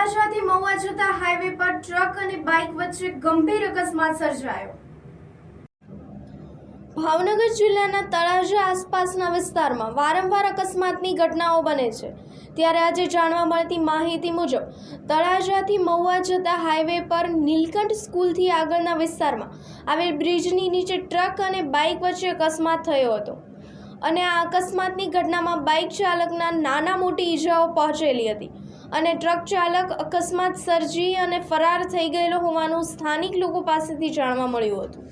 તળાજાથી મહુવા જતા હાઈવે પર ટ્રક અને બાઇક વચ્ચે ગંભીર અકસ્માત સર્જાયો. ભાવનગર જિલ્લાના તળાજા આસપાસના વિસ્તારમાં વારંવાર અકસ્માતની ઘટનાઓ બને છે. ત્યારે આજે જાણવા મળતી માહિતી મુજબ, તળાજાથી મહુવા જતા હાઈવે પર નીલકંઠ સ્કૂલથી આગળના વિસ્તારમાં આવેલ બ્રિજની નીચે ટ્રક અને બાઇક વચ્ચે અકસ્માત થયો હતો. અને આ અકસ્માતની ઘટનામાં બાઇક ચાલકના નાના મોટી ઈજાઓ પહોંચેલી હતી. અને ટ્રક ચાલક અકસ્માત સર્જી અને ફરાર થઈ ગયેલો હોવાનું સ્થાનિક લોકો પાસેથી જાણવા મળ્યું હતું.